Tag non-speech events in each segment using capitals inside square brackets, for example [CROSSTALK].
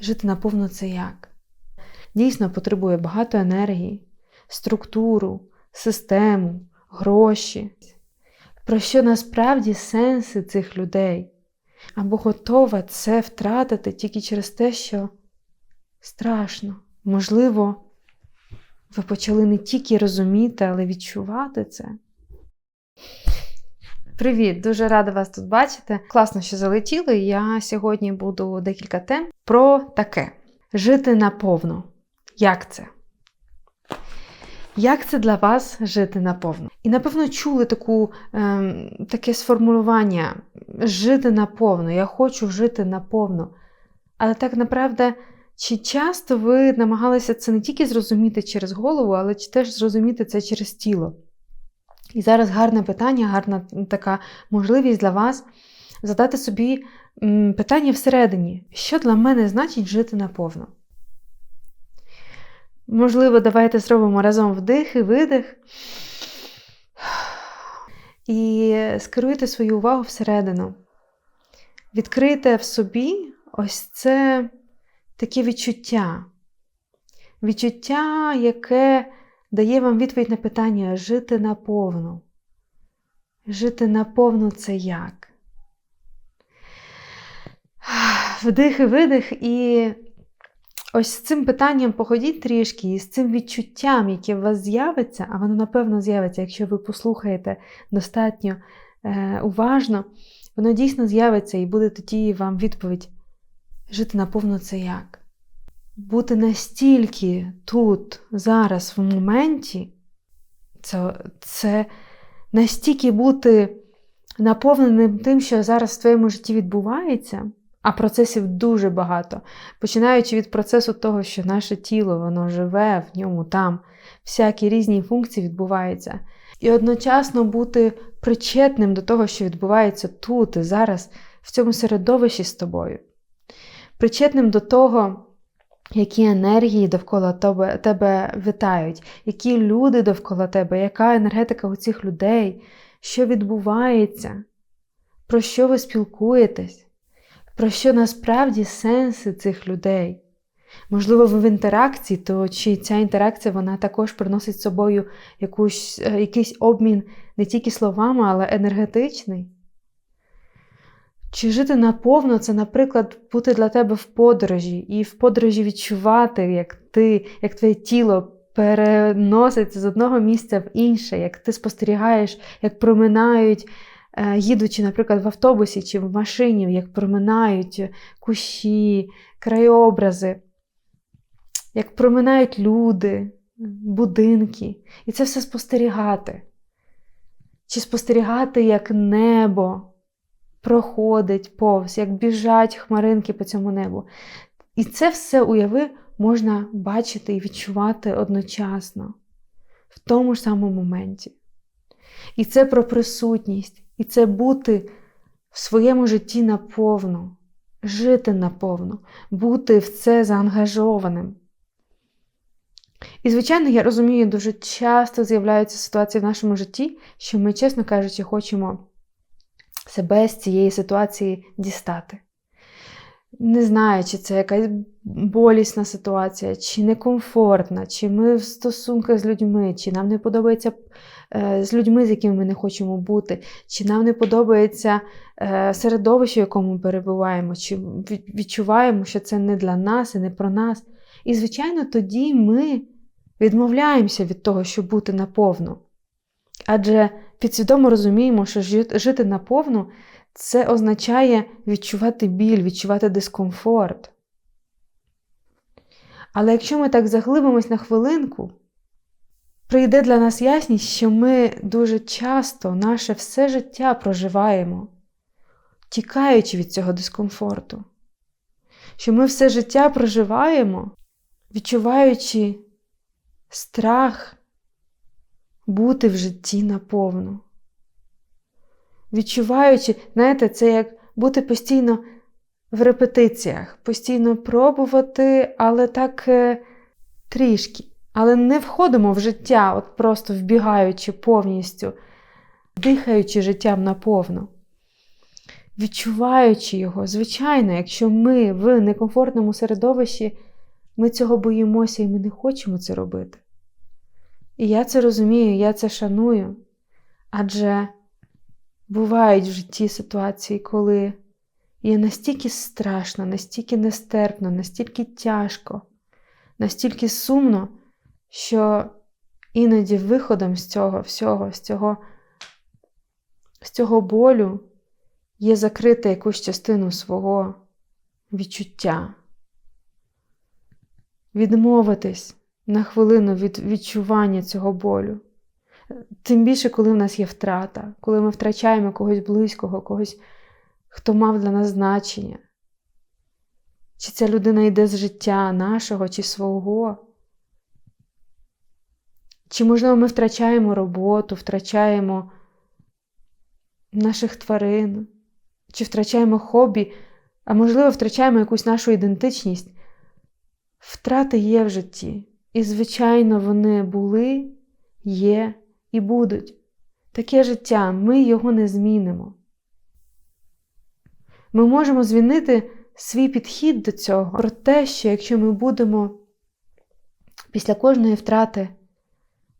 Жити наповно це як? Дійсно потребує багато енергії, структуру, систему, гроші. Про що насправді сенси цих людей? Або готова це втратити тільки через те, що страшно. Можливо, ви почали не тільки розуміти, але відчувати це. Привіт, дуже рада вас тут бачити. Класно, що залетіли. Я сьогодні буду декілька тем про таке: жити наповно. Як це? Як це для вас жити наповно? І, напевно, чули таку, е, таке сформулювання жити наповно. Я хочу жити наповно. Але так направда, чи часто ви намагалися це не тільки зрозуміти через голову, але чи теж зрозуміти це через тіло? І зараз гарне питання, гарна така можливість для вас задати собі питання всередині, що для мене значить жити наповно? Можливо, давайте зробимо разом вдих і видих. І скеруйте свою увагу всередину. Відкрийте в собі ось це таке відчуття. Відчуття, яке дає вам відповідь на питання жити наповну. Жити наповну це як? Вдих і видих, і ось з цим питанням походіть трішки, і з цим відчуттям, яке у вас з'явиться, а воно, напевно, з'явиться, якщо ви послухаєте достатньо е, уважно, воно дійсно з'явиться і буде тоді вам відповідь: жити наповну це як? Бути настільки тут, зараз, в моменті, це, це настільки бути наповненим тим, що зараз в твоєму житті відбувається, а процесів дуже багато. Починаючи від процесу того, що наше тіло, воно живе в ньому там, всякі різні функції відбуваються. І одночасно бути причетним до того, що відбувається тут і зараз, в цьому середовищі з тобою. Причетним до того, які енергії довкола тебе, тебе витають, які люди довкола тебе, яка енергетика у цих людей, що відбувається, про що ви спілкуєтесь, про що насправді сенси цих людей? Можливо, ви в інтеракції, то чи ця інтеракція вона також приносить з собою якусь, е, якийсь обмін не тільки словами, але енергетичний? Чи жити наповно це, наприклад, бути для тебе в подорожі, і в подорожі відчувати, як ти, як твоє тіло переноситься з одного місця в інше, як ти спостерігаєш, як проминають, е, їдучи, наприклад, в автобусі чи в машині, як проминають кущі, краєобрази, як проминають люди, будинки. І це все спостерігати. Чи спостерігати як небо проходить повз, як біжать хмаринки по цьому небу. І це все уяви можна бачити і відчувати одночасно, в тому ж самому моменті. І це про присутність, і це бути в своєму житті наповну, жити наповну, бути в це заангажованим. І, звичайно, я розумію, дуже часто з'являються ситуації в нашому житті, що ми, чесно кажучи, хочемо себе з цієї ситуації дістати. Не знаю, чи це якась болісна ситуація, чи некомфортна, чи ми в стосунках з людьми, чи нам не подобається е, з людьми, з якими ми не хочемо бути, чи нам не подобається е, середовище, в якому ми перебуваємо, чи відчуваємо, що це не для нас і не про нас. І, звичайно, тоді ми відмовляємося від того, щоб бути наповну. Адже підсвідомо розуміємо, що жити наповну це означає відчувати біль, відчувати дискомфорт. Але якщо ми так заглибимось на хвилинку, прийде для нас ясність, що ми дуже часто наше все життя проживаємо, тікаючи від цього дискомфорту, що ми все життя проживаємо, відчуваючи страх бути в житті наповну. Відчуваючи, знаєте, це як бути постійно в репетиціях, постійно пробувати, але так е, трішки. Але не входимо в життя, от просто вбігаючи повністю, дихаючи життям наповну. відчуваючи його, звичайно, якщо ми в некомфортному середовищі, ми цього боїмося і ми не хочемо це робити. І я це розумію, я це шаную. Адже бувають в житті ситуації, коли є настільки страшно, настільки нестерпно, настільки тяжко, настільки сумно, що іноді виходом з цього всього, з цього, з цього болю є закрити якусь частину свого відчуття. Відмовитись на хвилину від відчування цього болю. Тим більше, коли в нас є втрата, коли ми втрачаємо когось близького, когось, хто мав для нас значення. Чи ця людина йде з життя нашого чи свого? Чи, можливо, ми втрачаємо роботу, втрачаємо наших тварин, чи втрачаємо хобі, а можливо, втрачаємо якусь нашу ідентичність. Втрати є в житті. І, звичайно, вони були, є і будуть. Таке життя, ми його не змінимо. Ми можемо змінити свій підхід до цього про те, що якщо ми будемо після кожної втрати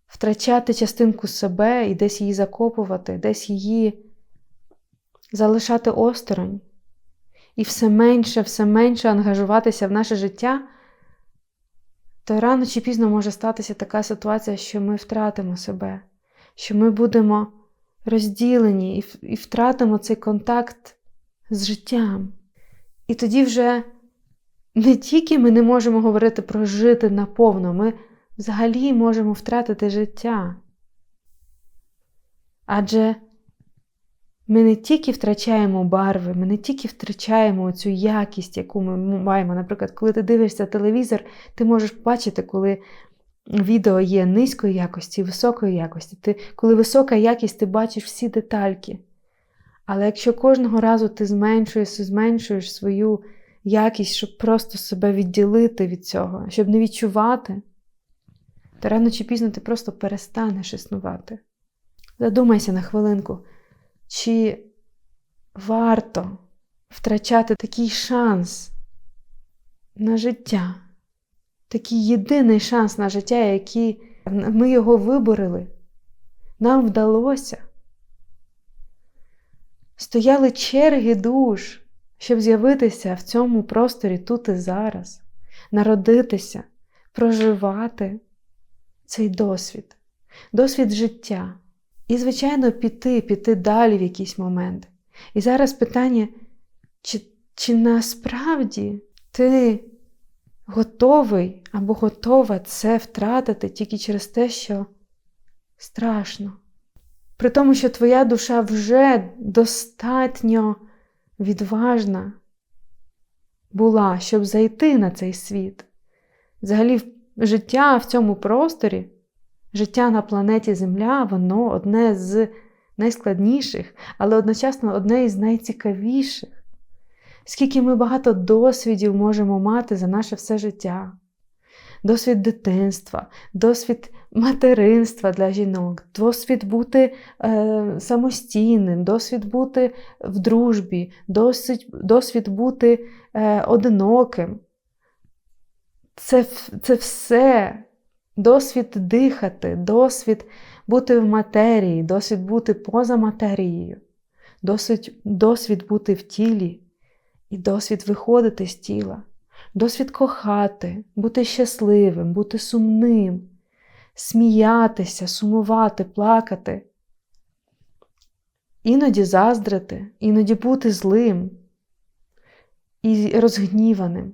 втрачати частинку себе і десь її закопувати, десь її залишати осторонь і все менше, все менше ангажуватися в наше життя, то рано чи пізно може статися така ситуація, що ми втратимо себе, що ми будемо розділені і втратимо цей контакт з життям. І тоді вже не тільки ми не можемо говорити про жити наповно, ми взагалі можемо втратити життя. Адже ми не тільки втрачаємо барви, ми не тільки втрачаємо цю якість, яку ми маємо. Наприклад, коли ти дивишся телевізор, ти можеш бачити, коли відео є низької якості, високої якості. Ти, Коли висока якість, ти бачиш всі детальки. Але якщо кожного разу ти зменшуєш, зменшуєш свою якість, щоб просто себе відділити від цього, щоб не відчувати, то рано чи пізно ти просто перестанеш існувати. Задумайся на хвилинку, чи варто втрачати такий шанс на життя, такий єдиний шанс на життя, який ми його виборили, нам вдалося. Стояли черги душ, щоб з'явитися в цьому просторі тут і зараз, народитися, проживати цей досвід, досвід життя. І, звичайно, піти, піти далі в якийсь момент. І зараз питання, чи, чи насправді ти готовий або готова це втратити тільки через те, що страшно. При тому, що твоя душа вже достатньо відважна була, щоб зайти на цей світ. Взагалі, життя в цьому просторі Життя на планеті Земля, воно одне з найскладніших, але одночасно одне із найцікавіших. Скільки ми багато досвідів можемо мати за наше все життя. Досвід дитинства, досвід материнства для жінок, досвід бути е, самостійним, досвід бути в дружбі, досвід, досвід бути е, одиноким. Це, Це все досвід дихати, досвід бути в матерії, досвід бути поза матерією, досвід, досвід бути в тілі і досвід виходити з тіла, досвід кохати, бути щасливим, бути сумним, сміятися, сумувати, плакати. Іноді заздрити, іноді бути злим і розгніваним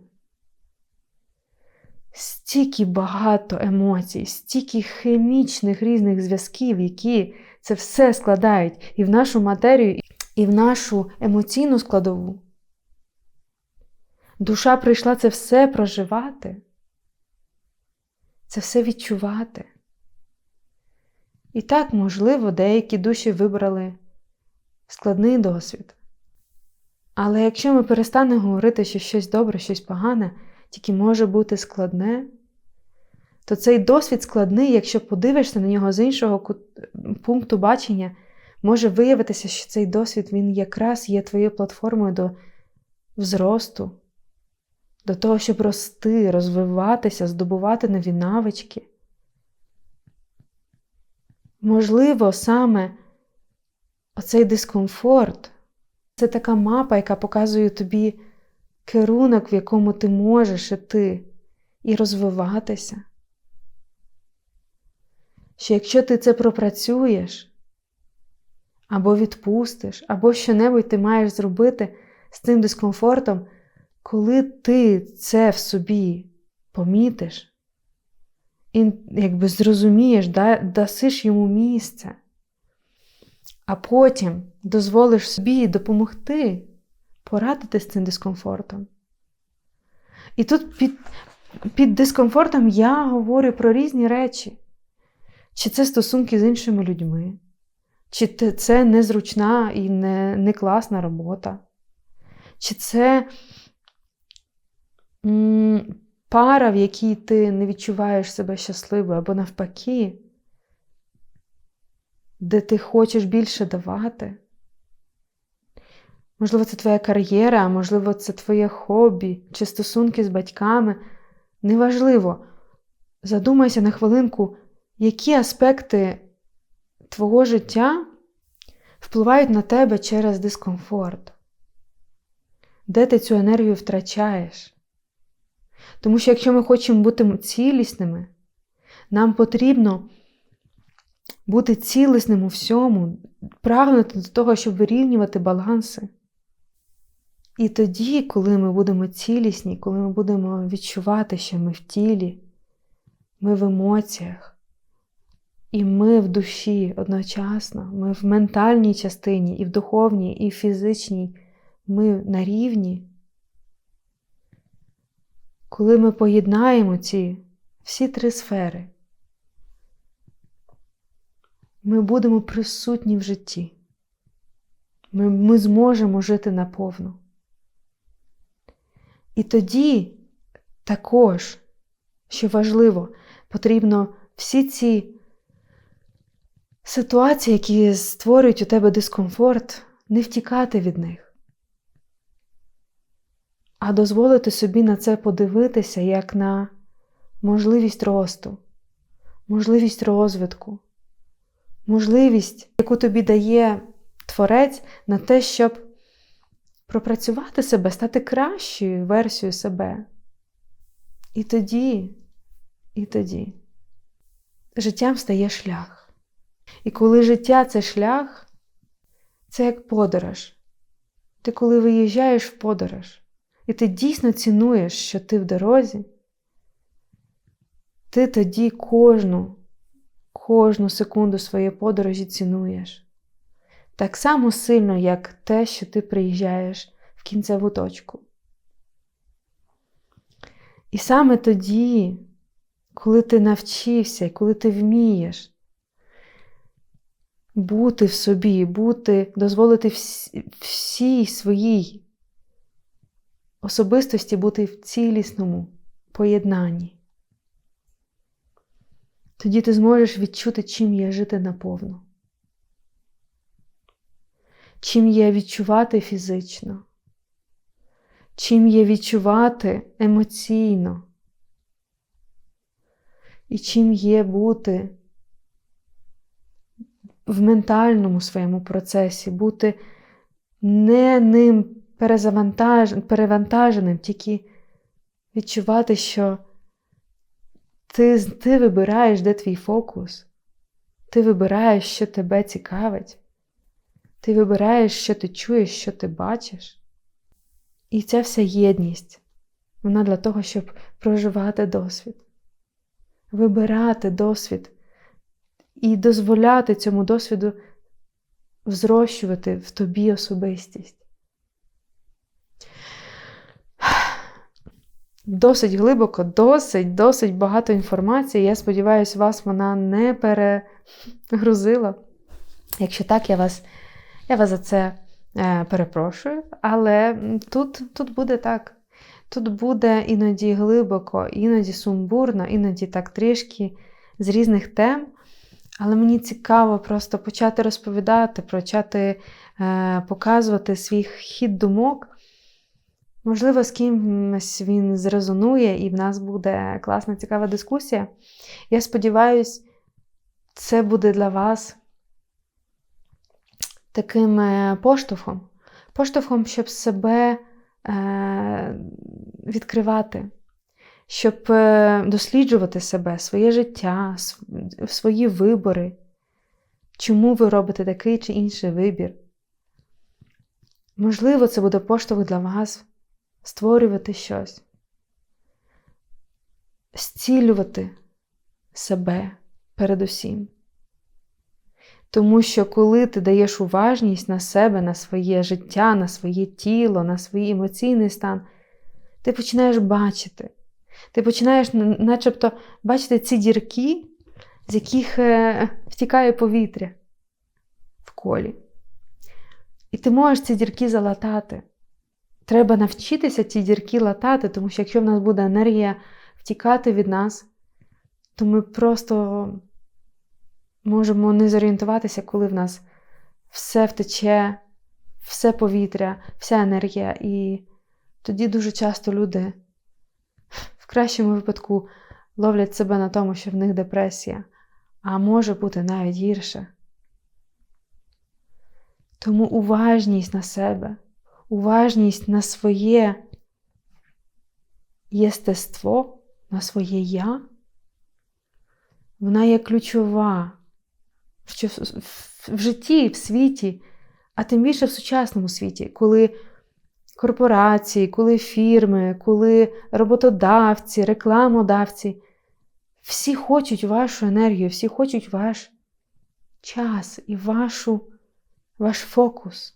стільки багато емоцій, стільки хімічних різних зв'язків, які це все складають і в нашу матерію, і в нашу емоційну складову. Душа прийшла це все проживати, це все відчувати. І так, можливо, деякі душі вибрали складний досвід. Але якщо ми перестанемо говорити, що щось добре, щось погане, тільки може бути складне, то цей досвід складний, якщо подивишся на нього з іншого пункту бачення, Може виявитися, що цей досвід він якраз є твоєю платформою до взросту, до того, щоб рости, розвиватися, здобувати нові навички. Можливо, саме оцей дискомфорт це така мапа, яка показує тобі керунок, в якому ти можеш іти і розвиватися. Що якщо ти це пропрацюєш, або відпустиш, або що-небудь ти маєш зробити з цим дискомфортом, коли ти це в собі помітиш і якби зрозумієш, да, дасиш йому місце, а потім дозволиш собі допомогти порадити з цим дискомфортом. І тут під, під дискомфортом я говорю про різні речі. Чи це стосунки з іншими людьми, чи це незручна і не, не класна робота, чи це м, пара, в якій ти не відчуваєш себе щасливою, або навпаки, де ти хочеш більше давати. Можливо, це твоя кар'єра, можливо, це твоє хобі чи стосунки з батьками. Неважливо. Задумайся на хвилинку, які аспекти твого життя впливають на тебе через дискомфорт, де ти цю енергію втрачаєш. Тому що якщо ми хочемо бути цілісними, нам потрібно бути цілісним у всьому, прагнути до того, щоб вирівнювати баланси. І тоді, коли ми будемо цілісні, коли ми будемо відчувати, що ми в тілі, ми в емоціях, і ми в душі одночасно, ми в ментальній частині, і в духовній, і в фізичній, ми на рівні, коли ми поєднаємо ці всі три сфери, ми будемо присутні в житті. Ми, ми зможемо жити наповну. І тоді також, що важливо, потрібно всі ці ситуації, які створюють у тебе дискомфорт, не втікати від них, а дозволити собі на це подивитися як на можливість росту, можливість розвитку, можливість, яку тобі дає творець на те, щоб пропрацювати себе, стати кращою версією себе. І тоді, і тоді життям стає шлях. І коли життя це шлях, це як подорож. Ти коли виїжджаєш в подорож, і ти дійсно цінуєш, що ти в дорозі, ти тоді кожну, кожну секунду своєї подорожі цінуєш так само сильно, як те, що ти приїжджаєш в кінцеву точку. І саме тоді, коли ти навчився коли ти вмієш бути в собі, бути, дозволити всій своїй особистості бути в цілісному поєднанні, тоді ти зможеш відчути, чим є жити наповну чим є відчувати фізично, чим є відчувати емоційно, і чим є бути в ментальному своєму процесі, бути не ним перевантаженим, тільки відчувати, що ти, ти вибираєш, де твій фокус, ти вибираєш, що тебе цікавить. Ти вибираєш, що ти чуєш, що ти бачиш. І ця вся єдність, вона для того, щоб проживати досвід, вибирати досвід і дозволяти цьому досвіду взрощувати в тобі особистість. Досить глибоко, досить, досить багато інформації. Я сподіваюся, вас вона не перегрузила. Якщо так, я вас. Я вас за це е, перепрошую, але тут, тут буде так. Тут буде іноді глибоко, іноді сумбурно, іноді так трішки з різних тем. Але мені цікаво просто почати розповідати, почати е, показувати свій хід думок. Можливо, з кимось він зрезонує, і в нас буде класна, цікава дискусія. Я сподіваюся, це буде для вас таким е, поштовхом, поштовхом, щоб себе е, відкривати, щоб е, досліджувати себе, своє життя, свої вибори, чому ви робите такий чи інший вибір. Можливо, це буде поштовх для вас створювати щось, зцілювати себе передусім. Тому що коли ти даєш уважність на себе, на своє життя, на своє тіло, на свій емоційний стан, ти починаєш бачити. Ти починаєш начебто бачити ці дірки, з яких е, втікає повітря в колі. І ти можеш ці дірки залатати. Треба навчитися ці дірки латати, тому що якщо в нас буде енергія втікати від нас, то ми просто можемо не зорієнтуватися, коли в нас все втече, все повітря, вся енергія. І тоді дуже часто люди в кращому випадку ловлять себе на тому, що в них депресія, а може бути навіть гірше. Тому уважність на себе, уважність на своє єстество, на своє я, вона є ключова в, в житті, в світі, а тим більше в сучасному світі, коли корпорації, коли фірми, коли роботодавці, рекламодавці, всі хочуть вашу енергію, всі хочуть ваш час і вашу, ваш фокус.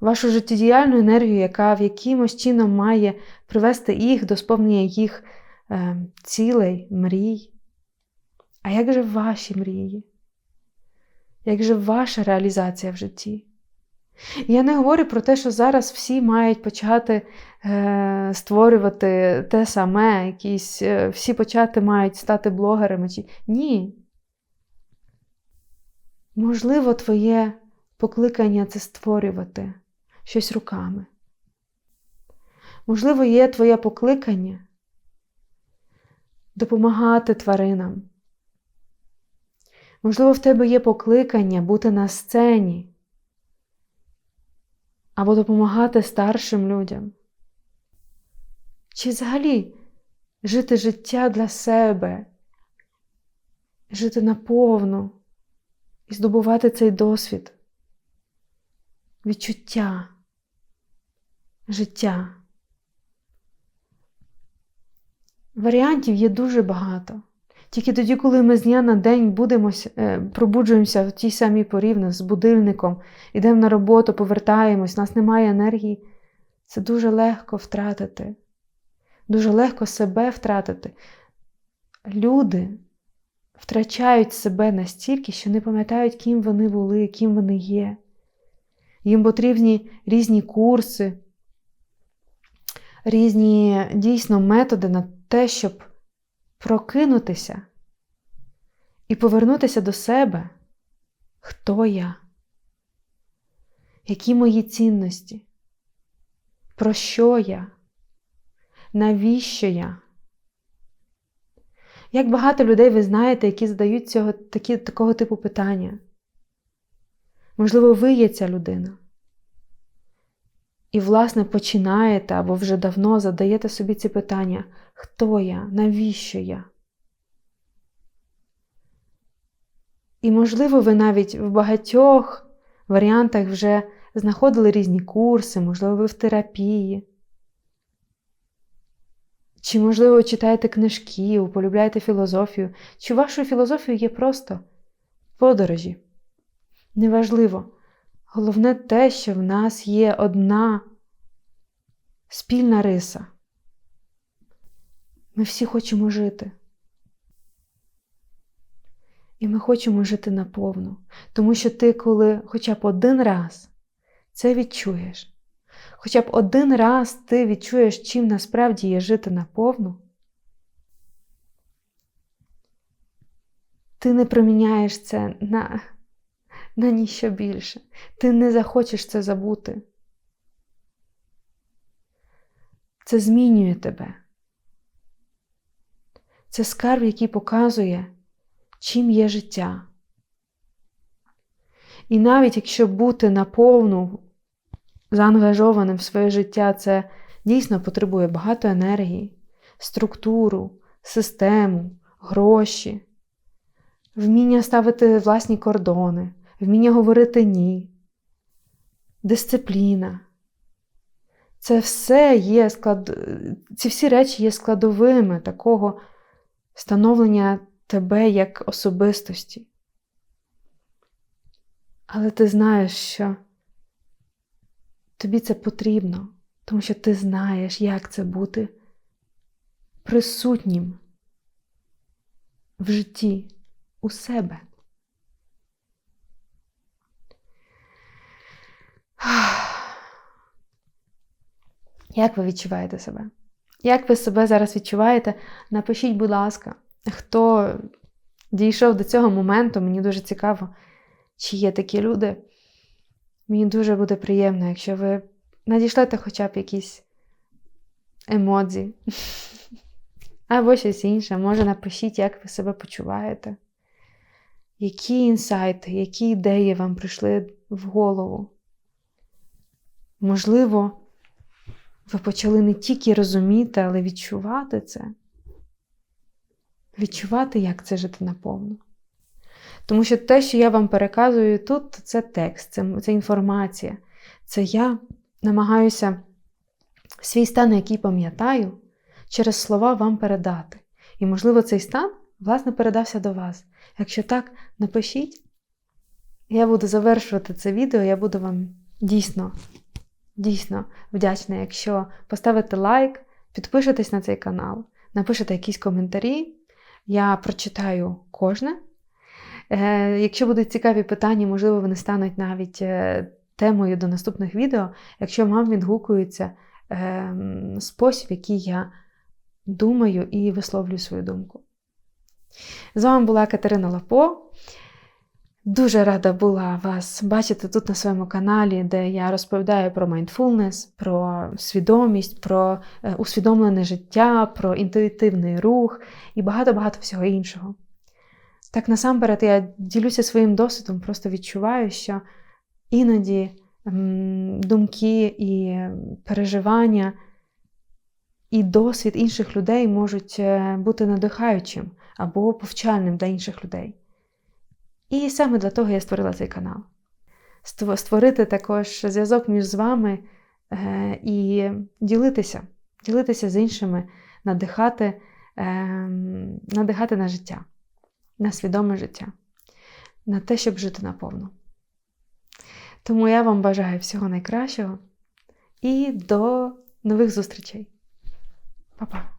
Вашу життєдіяльну енергію, яка в якимось чином має привести їх до сповнення їх е, цілей, мрій. А як же ваші мрії? Як же ваша реалізація в житті? Я не говорю про те, що зараз всі мають почати е, створювати те саме, якісь, е, всі почати мають стати блогерами. Чи... Ні. Можливо, твоє покликання це створювати щось руками. Можливо, є твоє покликання допомагати тваринам. Можливо, в тебе є покликання бути на сцені або допомагати старшим людям. Чи взагалі жити життя для себе, жити наповну і здобувати цей досвід, відчуття, життя. Варіантів є дуже багато. Тільки тоді, коли ми з дня на день будемо, е, пробуджуємося в тій самій порі з будильником, йдемо на роботу, повертаємось, у нас немає енергії, це дуже легко втратити. Дуже легко себе втратити. Люди втрачають себе настільки, що не пам'ятають, ким вони були, ким вони є. Їм потрібні різні курси, різні дійсно методи на те, щоб прокинутися і повернутися до себе, хто я, які мої цінності, про що я, навіщо я? Як багато людей ви знаєте, які задають цього, такі, такого типу питання? Можливо, ви є ця людина. І, власне, починаєте або вже давно задаєте собі ці питання: хто я, навіщо я? І, можливо, ви навіть в багатьох варіантах вже знаходили різні курси, можливо, ви в терапії. Чи, можливо, читаєте книжки, полюбляєте філозофію, чи вашою філозофією є просто подорожі. Неважливо. Головне те, що в нас є одна спільна риса. Ми всі хочемо жити. І ми хочемо жити наповну. Тому що ти, коли хоча б один раз це відчуєш, хоча б один раз ти відчуєш, чим насправді є жити наповну, ти не проміняєш це на, на ніщо більше. Ти не захочеш це забути. Це змінює тебе. Це скарб, який показує, чим є життя. І навіть якщо бути наповну заангажованим в своє життя, це дійсно потребує багато енергії, структуру, систему, гроші, вміння ставити власні кордони, вміння говорити ні, дисципліна. Це все є склад... Ці всі речі є складовими такого становлення тебе як особистості. Але ти знаєш, що тобі це потрібно, тому що ти знаєш, як це бути присутнім в житті у себе. Як ви відчуваєте себе? Як ви себе зараз відчуваєте? Напишіть, будь ласка, хто дійшов до цього моменту, мені дуже цікаво, чи є такі люди. Мені дуже буде приємно, якщо ви надішлете хоча б якісь емодзі. [LAUGHS] Або щось інше. Може, напишіть, як ви себе почуваєте. Які інсайти, які ідеї вам прийшли в голову? Можливо, ви почали не тільки розуміти, але відчувати це. Відчувати, як це жити наповну. Тому що те, що я вам переказую тут, це текст, це, це інформація. Це я намагаюся свій стан, який пам'ятаю, через слова вам передати. І, можливо, цей стан, власне, передався до вас. Якщо так, напишіть. Я буду завершувати це відео, я буду вам дійсно, дійсно вдячна, якщо поставите лайк, підпишетесь на цей канал, напишете якісь коментарі. Я прочитаю кожне. Е, Якщо будуть цікаві питання, можливо, вони стануть навіть е, темою до наступних відео, якщо вам відгукується е, спосіб, який я думаю і висловлюю свою думку. З вами була Катерина Лапо. Дуже рада була вас бачити тут на своєму каналі, де я розповідаю про mindfulness, про свідомість, про е, усвідомлене життя, про інтуїтивний рух і багато-багато всього іншого. Так насамперед я ділюся своїм досвідом, просто відчуваю, що іноді думки і переживання і досвід інших людей можуть е, бути надихаючим або повчальним для інших людей. І саме для того я створила цей канал. Створити також зв'язок між з вами е, і ділитися, ділитися з іншими, надихати, е, надихати на життя, на свідоме життя, на те, щоб жити наповну. Тому я вам бажаю всього найкращого і до нових зустрічей! Па-па!